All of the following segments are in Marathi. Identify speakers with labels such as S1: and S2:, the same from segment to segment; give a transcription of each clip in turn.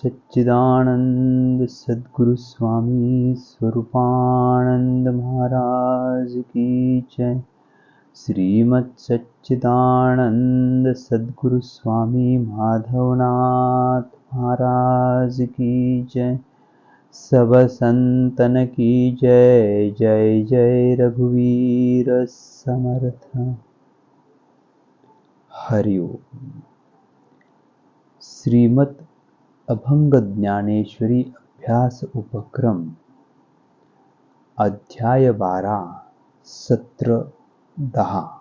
S1: सच्चिदानंद सद्गुरु स्वामी स्वरूपानंद महाराज की जय। श्रीमत सच्चिदानंद सद्गुरु स्वामी माधवनाथ महाराज की जय। सब संतन की जय जय जय रघुवीर समर्थ। हरिओम श्रीमत अभंग ज्ञानेश्वरी अभ्यास उपक्रम अध्याय बारा सत्र दहा.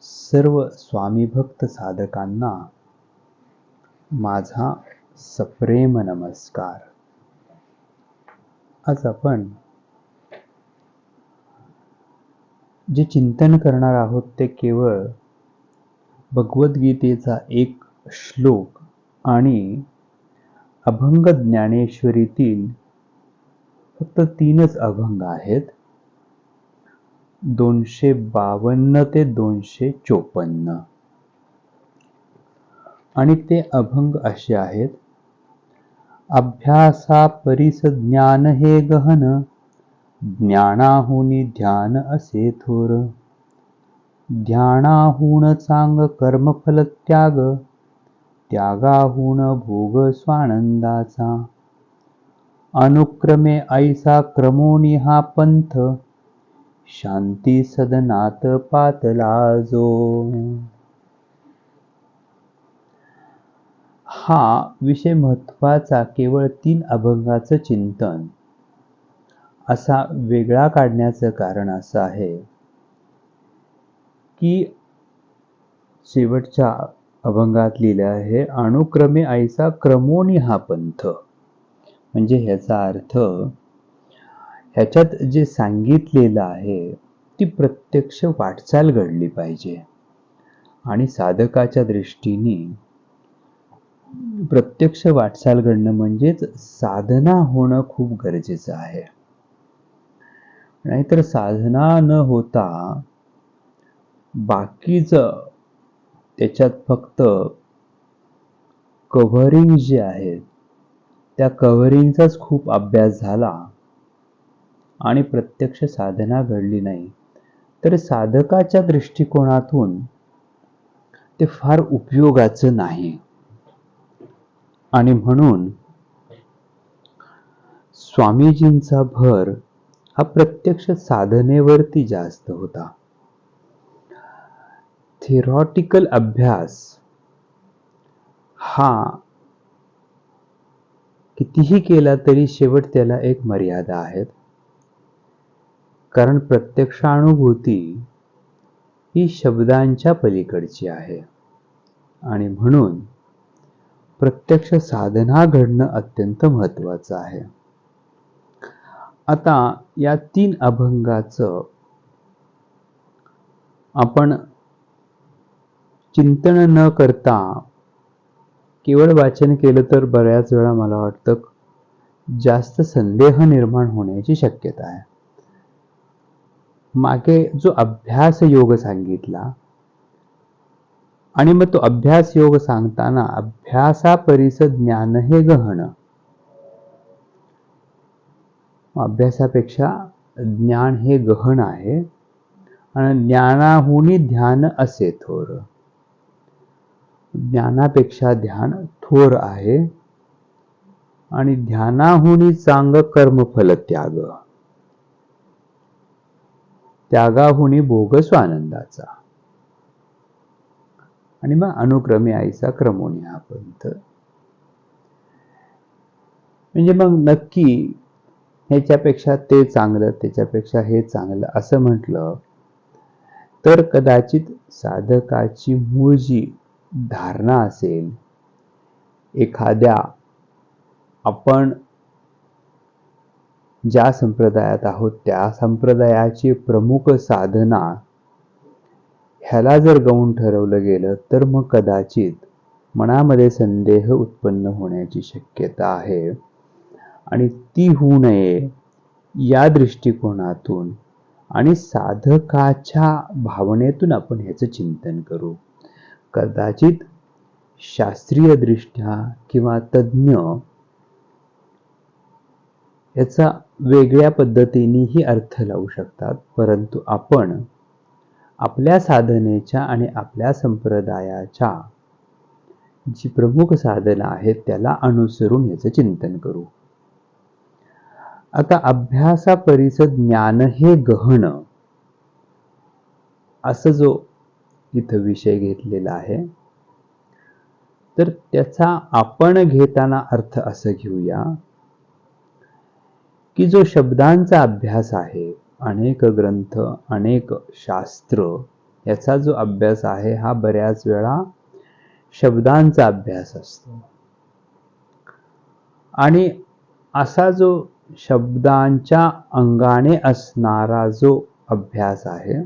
S1: सर्व स्वामीभक्त साधकांना माझा सप्रेम नमस्कार. आज आपण जे चिंतन करणार आहोत ते केवळ भगवद्गीतेचा एक श्लोक आणि अभंग ज्ञानेश्वरीतील फक्त तीनच अभंग आहेत. दोनशे बावन्न ते दोनशे चोपन्न. आणि ते अभंग असे आहेत. अभ्यासा परिस ज्ञान हे गहन ज्ञानाहुनी ध्यान असे थोर. ध्यानाहून चांग कर्मफल त्याग त्यागाहून भोग स्वानंदाचा अनुक्रमे ऐसा क्रमोनी हा पंथ शांती सदनात पातला जो हा विषय महत्त्वाचा केवळ तीन अभंगाचं चिंतन. असा वेगळा काढण्याचं कारण असं आहे की शेवटच्या अभंगात लिहिलं आहे अनुक्रमे आईचा क्रमोनी हा पंथ. म्हणजे ह्याचा अर्थ ह्याच्यात जे सांगितलेलं आहे ती प्रत्यक्ष वाटचाल घडली पाहिजे. आणि साधकाच्या दृष्टीने प्रत्यक्ष वाटचाल घडणं म्हणजेच साधना होणं खूप गरजेचं आहे. नाहीतर साधना न होता बाकीच त्याच्यात फक्त कव्हरिंग जे आहे त्या कव्हरिंगचाच खूप अभ्यास झाला आणि प्रत्यक्ष साधना घडली नाही. तर साधकाच्या दृष्टिकोनातून ते फार उपयोगाचं नाही. आणि म्हणून स्वामीजींचा भर हा प्रत्यक्ष साधनेवरती जास्त होता. थिरॉटिकल अभ्यास हा कितीही केला तरी शेवट त्याला एक मर्यादा आहेत. कारण प्रत्यक्षानुभूती ही शब्दांच्या पलीकडची आहे. आणि म्हणून प्रत्यक्ष साधना घडणं अत्यंत महत्वाचं आहे. आता या तीन अभंगाचं आपण चिंतन न करता केवळ वाचन केलं तर बऱ्याच वेळा मला वाटतं जास्त संदेह निर्माण होण्याची शक्यता आहे. मागे जो अभ्यास योग सांगितला आणि मग तो अभ्यास योग सांगताना अभ्यासा परिस ज्ञान हे गहन. अभ्यासापेक्षा ज्ञान हे गहन आहे. आणि ज्ञानाहुनी ध्यान असे थोर. ज्ञानापेक्षा ध्यान थोर आहे. आणि ध्यानाहुनी चांग कर्मफल त्याग. त्यागाहुनी भोग स्वानंदाचा आणि मग अनुक्रमे आईचा क्रमोनी हा पंथ. म्हणजे मग नक्की ह्याच्यापेक्षा ते चांगलं त्याच्यापेक्षा हे चांगलं असं म्हटलं तर कदाचित साधकाची मूळ जी धारणा असेल एखाद्या आपण ज्या संप्रदायात आहोत त्या संप्रदायाची प्रमुख साधना ह्याला जर गौण ठरवलं गेलं तर मग कदाचित मनामध्ये संदेह उत्पन्न होण्याची शक्यता आहे. आणि ती होऊ नये या दृष्टिकोनातून आणि साधकाच्या भावनेतून आपण ह्याचं चिंतन करू. कदाचित शास्त्रीय दृष्ट्या किंवा तज्ज्ञ याचा वेगळ्या पद्धतीनेही अर्थ लावू शकतात. परंतु आपण आपल्या साधनेच्या आणि आपल्या संप्रदायाच्या जी प्रमुख साधनं आहेत त्याला अनुसरून याचं चिंतन करू. आता अभ्यासा परिसर ज्ञान हे गहन असं जो इथं विषय घेतलेला आहे. तर त्याचा आपण घेताना अर्थ असं घेऊया की जो शब्दांचा अभ्यास आहे अनेक ग्रंथ अनेक शास्त्र याचा जो अभ्यास आहे हा बऱ्याच वेळा शब्दांचा अभ्यास असतो. आणि असा जो शब्दांच्या अंगाने असणारा जो अभ्यास आहे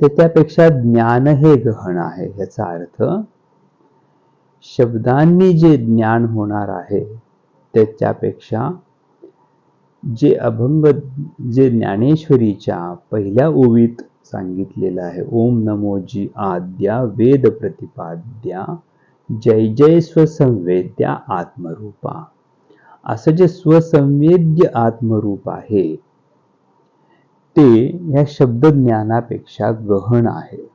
S1: ते त्यापेक्षा ज्ञान हे गहन आहे याचा अर्थ शब्दांनी जे ज्ञान होणार आहे त्याच्यापेक्षा जे अभंग जे ज्ञानेश्वरीच्या पहिल्या ओवीत सांगितलेलं आहे ओम नमोजी आद्या वेद प्रतिपाद्या जय जय स्वसंवेद्या आत्मरूपा. असं जे स्वसंवेद्य आत्मरूप आहे ते या शब्दज्ञानापेक्षा गहन आहे.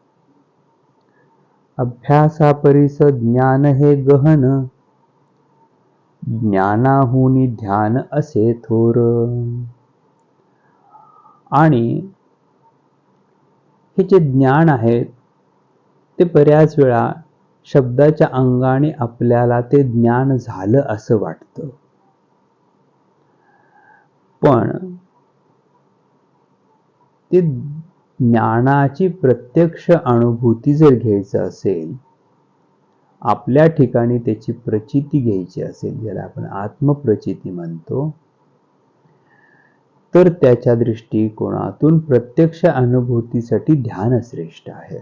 S1: अभ्यासापरीस ज्ञान हे गहन ज्ञानाहुनी ध्यान असे थोर. आणि हे जे ज्ञान आहे ते बऱ्याच वेळा शब्दाच्या अंगाने आपल्याला ते ज्ञान झालं असं वाटतं. पण ते ज्ञानाची प्रत्यक्ष अनुभूती जर घ्यायचं असेल आपल्या ठिकाणी त्याची प्रचिती घ्यायची असेल ज्याला आपण आत्मप्रचिती म्हणतो तर त्याच्या दृष्टिकोनातून प्रत्यक्ष अनुभूतीसाठी ध्यान श्रेष्ठ आहे.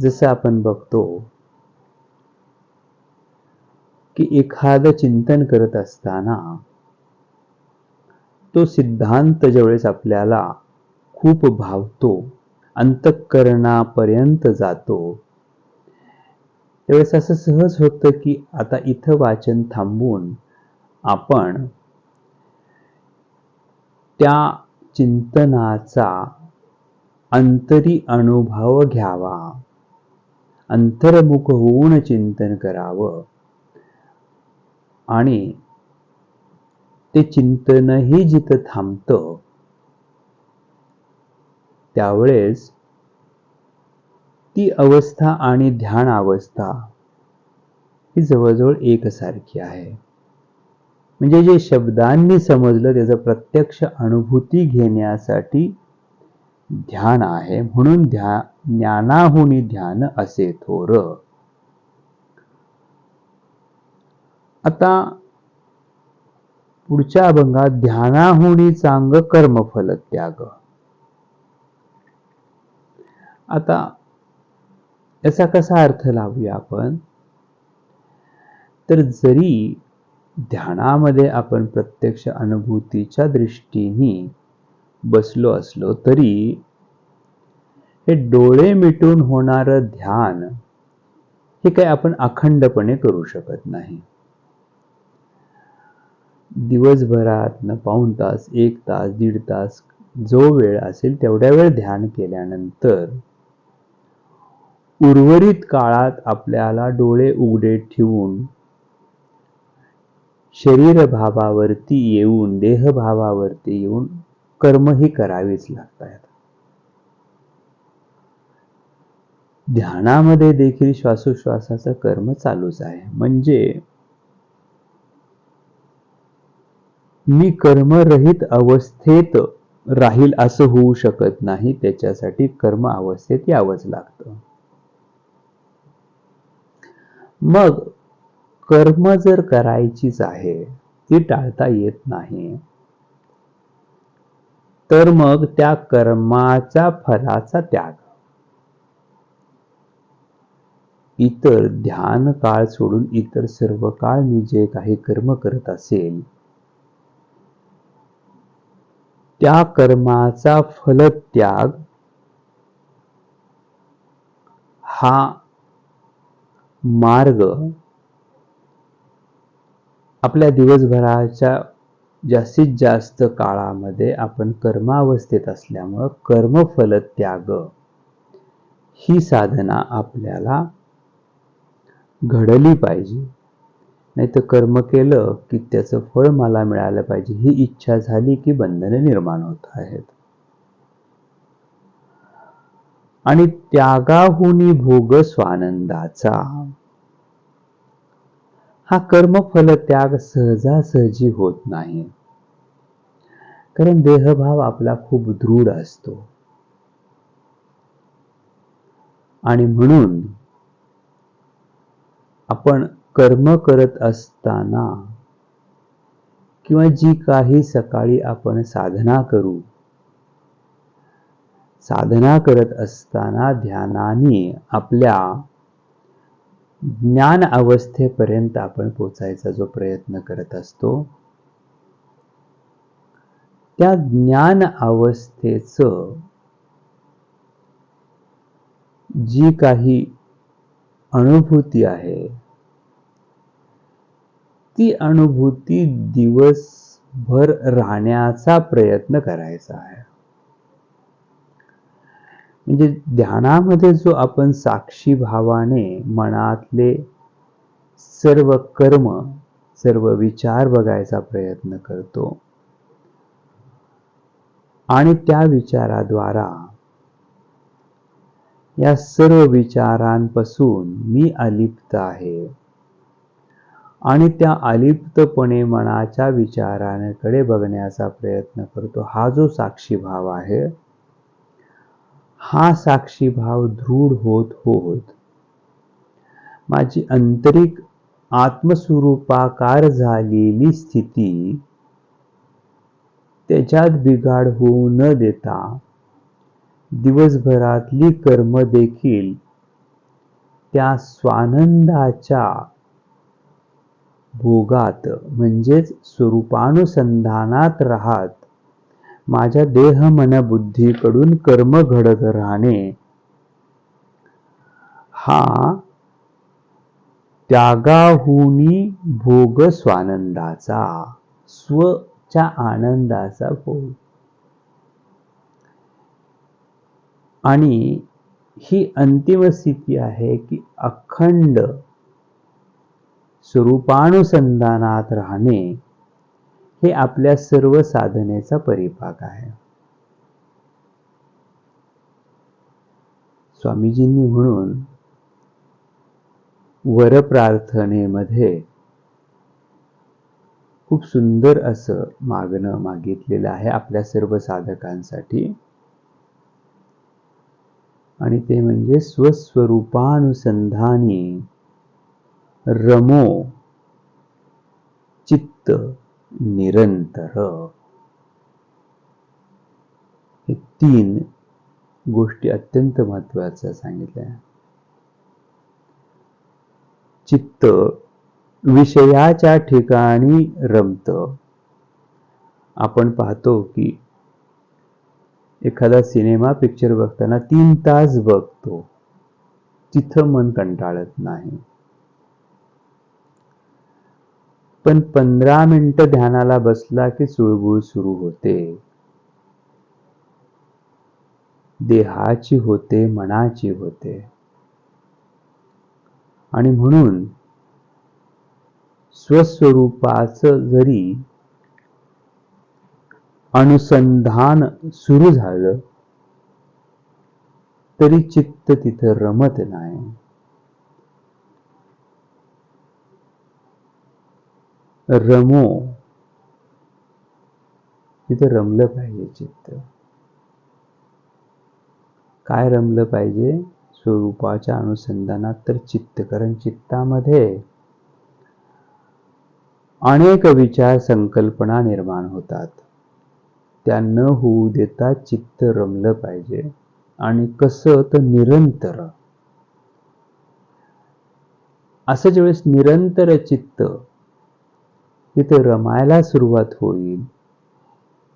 S1: जसं आपण बघतो की एखादं चिंतन करत असताना तो सिद्धांत ज्यावेळेस आपल्याला खूप भावतो अंतःकरणापर्यंत जातो त्यावेळेस असं सहज होतं की आता इथं वाचन थांबवून आपण त्या चिंतनाचा अंतरी अनुभव घ्यावा अंतर्मुख होऊन चिंतन करावं आणि ते चिंतनही जिथं थांबतं त्यावेळेस ती अवस्था आणि ध्यान अवस्था ही जवळजवळ एकसारखी आहे. म्हणजे जे शब्दांनी समजलं त्याचं प्रत्यक्ष अनुभूती घेण्यासाठी ध्यान आहे. म्हणून ध्या ज्ञानाहुनी ध्यान असे थोर. आता पुढच्या अभंगात ध्यानाहुणी चांग कर्मफल त्याग. आता याचा कसा अर्थ लावूया आपण? तर जरी ध्यानामध्ये आपण प्रत्यक्ष अनुभूतीच्या दृष्टीने बसलो असलो तरी हे डोळे मिटून होणार ध्यान हे काही आपण अखंडपणे करू शकत नाही. दिवसभरात न तास एक तास दीड तास जो वेळ असेल तेवढ्या वेळ ध्यान केल्यानंतर उर्वरित काळात आपल्याला डोळे उघडे ठेवून शरीर भावावरती येऊन देह भावावरती येऊन कर्मही करावीच लागतात. ध्यानामध्ये देखील श्वासोश्वासाचं कर्म चालूच आहे. म्हणजे मी कर्मरहित अवस्थेत राहील असं होऊ शकत नाही. त्याच्यासाठी कर्म अवस्थेत यावंच लागतं. मग कर्म जर करायचीच आहे ती टाळता येत नाही तर मग त्या कर्माचा फलाचा त्याग. इतर ध्यान काळ सोडून इतर सर्व काळ मी जे काही कर्म करत असेल त्या कर्माचा फलत्याग हा मार्ग आपल्या दिवसभराच्या जास्तीत जास्त काळामध्ये आपण कर्मावस्थेत असल्यामुळं कर्मफल त्याग ही साधना आपल्याला घडली पाहिजे. नाही तर कर्म केलं की त्याचं फळ मला मिळालं पाहिजे. ही इच्छा झाली की बंधने निर्माण होत आहेत. आणि त्यागाहुनी भोग स्वानंदाचा. हा कर्मफल त्याग सहजासहजी होत नाही. कारण देहभाव आपला खूप दृढ असतो. आणि म्हणून आपण कर्म करत असताना किंवा जी काही सकाळी आपण साधना करू साधना करत असताना ध्यानाने आपल्या ज्ञान अवस्थेपर्यंत आपण पोचायचा जो प्रयत्न करत असतो त्या ज्ञान अवस्थेच जी काही अनुभूती आहे ती अनुभूती दिवसभर राहण्याचा प्रयत्न करायचा आहे. म्हणजे ध्यानामध्ये जो आपण साक्षी भावाने मनातले सर्व कर्म सर्व विचार बघायचा प्रयत्न करतो आणि त्या विचाराद्वारा या सर्व विचारांपासून मी अलिप्त आहे. आणि त्या अलिप्तपणे मनाच्या विचारांकडे बघण्याचा प्रयत्न करतो. हा जो साक्षी भाव आहे हा साक्षी भाव दृढ होत होत माझी आंतरिक आत्मस्वरूपाकार झालेली स्थिती त्याच्यात बिघाड होऊ न देता दिवसभरातली कर्म देखील त्या स्वानंदाच्या भोगात म्हणजेच स्वरूपानुसंधानात राहत. माझ्या देह मन बुद्धीकडून कर्म घडत राहणे. हा त्यागाहुनी भोग स्वानंदाचा स्वच्या आनंदाचा भोग. आणि ही अंतिम स्थिती आहे की अखंड स्वरूपानुसंधानात राहणे हे आपल्या सर्व साधनेचा परिपाक आहे. स्वामीजींनी म्हणून वर प्रार्थनेमध्ये खूप सुंदर असं मागणं मागितलेलं आहे आपल्या सर्व साधकांसाठी. आणि ते म्हणजे स्वस्वरूपानुसंधानी रमो। चित्त निरंतर। हे तीन गोष्टी अत्यंत महत्त्वाच्या सांगितल्या. चित्त विषयाच्या ठिकाणी रमत. आपण पाहतो की एखादा सिनेमा पिक्चर बघताना तीन तास बघतो. तिथं मन कंटाळत नाही. पण पंधरा मिनिटं ध्यानाला बसला की चुळबुळ सुरू होते. देहाची होते मनाची होते. आणि म्हणून स्वस्वरूपाचं जरी अनुसंधान सुरू झालं तरी चित्त तिथं रमत नाही. रमो. तिथं रमलं पाहिजे चित्त. काय रमलं पाहिजे? स्वरूपाच्या अनुसंधानात तर चित्त कारण चित्तामध्ये. अनेक विचार संकल्पना निर्माण होतात. त्या न होऊ देता चित्त रमलं पाहिजे आणि कसं तर निरंतर. असं ज्यावेळेस निरंतर चित्त तिथं रमायला सुरुवात होईल.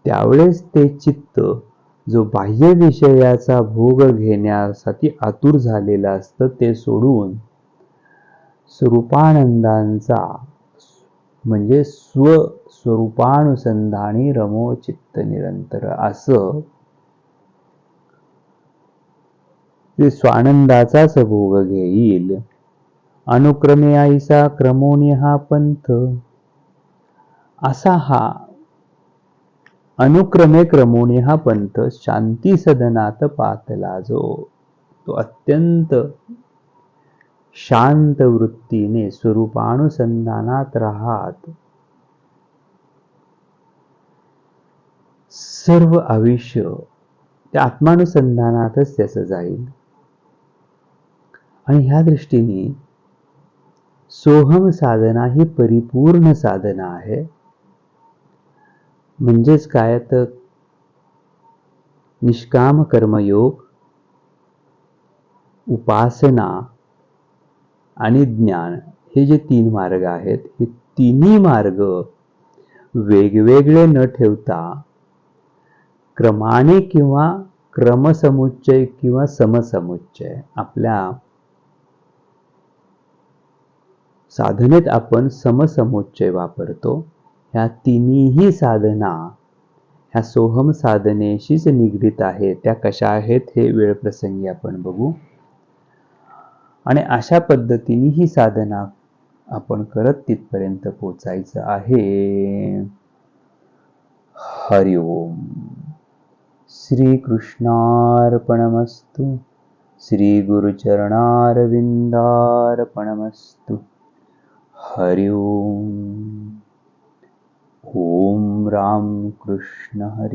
S1: त्यावेळेस ते चित्त जो बाह्य विषयाचा भोग घेण्यासाठी आतुर झालेला असतं ते सोडून स्वरूपानंदांचा म्हणजे स्व स्वरूपानुसंधाने रमो चित्त निरंतर असं ते स्वानंदाचाच भोग घेईल. अनुक्रमे आईसा क्रमोनी हा पंथ असा हा अनुक्रमे क्रमोनी हा पंथ शांती सदनात पातला जो तो अत्यंत शांत वृत्तीने स्वरूपानुसंधानात राहत. सर्व आयुष्य त्या आत्मानुसंधानातच त्याचं जाईल. आणि ह्या दृष्टीने सोहम साधना ही परिपूर्ण साधना आहे. म्हणजेच काय तर? निष्काम कर्मयोग उपासना आणि ज्ञान हे जे तीन मार्ग आहेत हे तिन्ही मार्ग वेगवेगळे न ठेवता क्रमाने किंवा क्रमसमुच्चय किंवा समसमुच्चय आपल्या साधनेत आपण समसमुच्चय वापरतो. ह्या तिन्हीही साधना ह्या सोहम साधनेशीच निगडीत आहेत. त्या कशा आहेत हे वेळ प्रसंगी आपण बघू. आणि अशा पद्धतीने ही साधना आपण करत तिथपर्यंत पोचायचं आहे. हरिओम श्री श्रीगुरुचरणारविन्दार्पणमस्तु श्री गुरुचरणारविंदार्पणमस्तु हरिओम ओम राम कृष्ण हरी